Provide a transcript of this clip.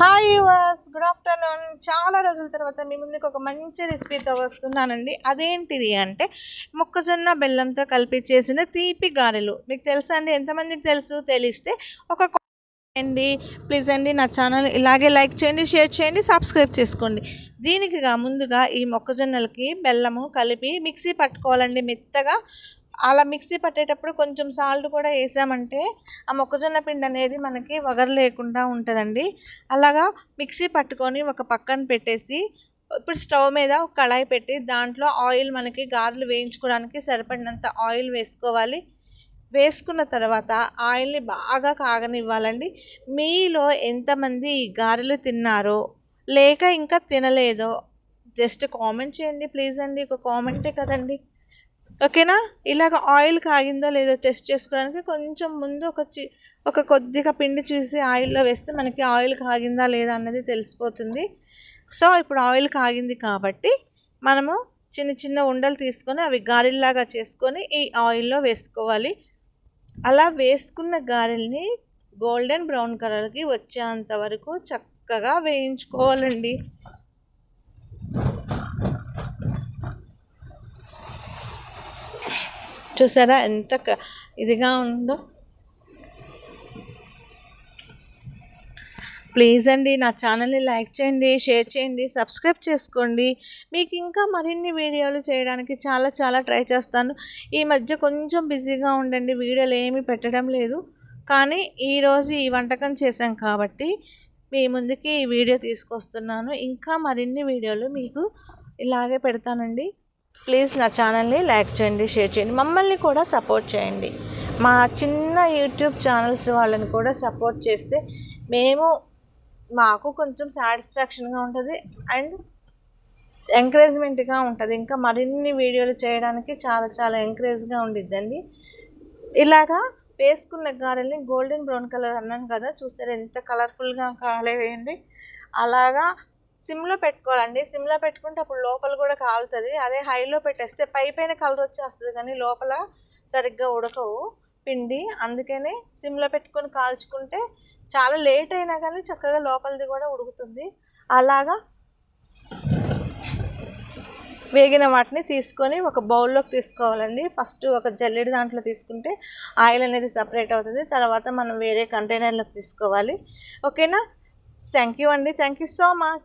Hi was good afternoon. చాలా రోజుల తర్వాత మీ ముందుకు ఒక మంచి రెసిపీతో వస్తున్నానండి. అదేంటిది అంటే మొక్కజొన్న బెల్లంతో కలిపి చేసిన తీపి గారెలు. మీకు తెలుసా అండి? ఎంతమందికి తెలుసు? తెలిస్తే ఒక అండి ప్లీజ్ అండి నా ఛానల్ ఇలాగే లైక్ చేయండి షేర్ చేయండి సబ్స్క్రైబ్ చేసుకోండి. దీనికిగా ముందుగా ఈ మొక్కజొన్నలకి బెల్లము కలిపి మిక్సీ పట్టుకోవాలండి మెత్తగా. అలా మిక్సీ పట్టేటప్పుడు కొంచెం సాల్ట్ కూడా వేసామంటే ఆ మొక్కజొన్న పిండి అనేది మనకి వగరు లేకుండా ఉంటుందండి. అలాగా మిక్సీ పట్టుకొని ఒక పక్కన పెట్టేసి ఇప్పుడు స్టవ్ మీద ఒక కళాయి పెట్టి దాంట్లో ఆయిల్ మనకి గారెలు వేయించుకోవడానికి సరిపడినంత ఆయిల్ వేసుకోవాలి. వేసుకున్న తర్వాత ఆయిల్ని బాగా కాగనివ్వాలండి. మీలో ఎంతమంది ఈ గారెలు తిన్నారో లేక ఇంకా తినలేదో జస్ట్ కామెంట్ చేయండి ప్లీజ్ అండి. ఒక కామెంటే కదండి. ఓకేనా? ఇలాగ ఆయిల్ కాగిందో లేదో టెస్ట్ చేసుకోవడానికి కొంచెం ముందు ఒక చి ఒక కొద్దిగా పిండి చూసి ఆయిల్లో వేస్తే మనకి ఆయిల్ కాగిందా లేదా అన్నది తెలిసిపోతుంది. సో ఇప్పుడు ఆయిల్ కాగింది కాబట్టి మనము చిన్న చిన్న ఉండలు తీసుకొని అవి గారెల్లాగా చేసుకొని ఈ ఆయిల్లో వేసుకోవాలి. అలా వేసుకున్న గారెల్ని గోల్డెన్ బ్రౌన్ కలర్కి వచ్చేంత వరకు చక్కగా వేయించుకోవాలండి. చూసారా ఎంత ఇదిగా ఉందో. ప్లీజ్ అండి నా ఛానల్ని లైక్ చేయండి షేర్ చేయండి సబ్స్క్రైబ్ చేసుకోండి. మీకు ఇంకా మరిన్ని వీడియోలు చేయడానికి చాలా చాలా ట్రై చేస్తాను. ఈ మధ్య కొంచెం బిజీగా ఉండండి వీడియోలు ఏమీ పెట్టడం లేదు. కానీ ఈరోజు ఈ వంటకం చేశాం కాబట్టి మీ ముందుకి ఈ వీడియో తీసుకొస్తున్నాను. ఇంకా మరిన్ని వీడియోలు మీకు ఇలాగే పెడతానండి. ప్లీజ్ నా ఛానల్ని లైక్ చేయండి షేర్ చేయండి. మమ్మల్ని కూడా సపోర్ట్ చేయండి. మా చిన్న యూట్యూబ్ ఛానల్స్ వాళ్ళని కూడా సపోర్ట్ చేస్తే మేము మాకు కొంచెం సాటిస్ఫాక్షన్గా ఉంటుంది అండ్ ఎంకరేజ్మెంట్గా ఉంటుంది. ఇంకా మరిన్ని వీడియోలు చేయడానికి చాలా చాలా ఎంకరేజ్గా ఉండిద్దండి. ఇలాగా వేసుకున్న గారెల్ని గోల్డెన్ బ్రౌన్ కలర్ అన్నాం కదా చూసారు ఎంత కలర్ఫుల్గా కాలేవేయండి. అలాగా సిమ్లో పెట్టుకోవాలండి. సిమ్లో పెట్టుకుంటే అప్పుడు లోపల కూడా కాలుతుంది. అదే హైలో పెట్టేస్తే పై పైన కలర్ వచ్చేస్తుంది కానీ లోపల సరిగ్గా ఉడకవు పిండి. అందుకనే సిమ్లో పెట్టుకొని కాల్చుకుంటే చాలా లేట్ అయినా కానీ చక్కగా లోపలిది కూడా ఉడుకుతుంది. అలాగా వేగిన వాటిని తీసుకొని ఒక బౌల్లోకి తీసుకోవాలండి. ఫస్ట్ ఒక జల్లెడి దాంట్లో తీసుకుంటే ఆయిల్ అనేది సపరేట్ అవుతుంది. తర్వాత మనం వేరే కంటైనర్లోకి తీసుకోవాలి. ఓకేనా? థ్యాంక్ యూ అండి. Thank you so much.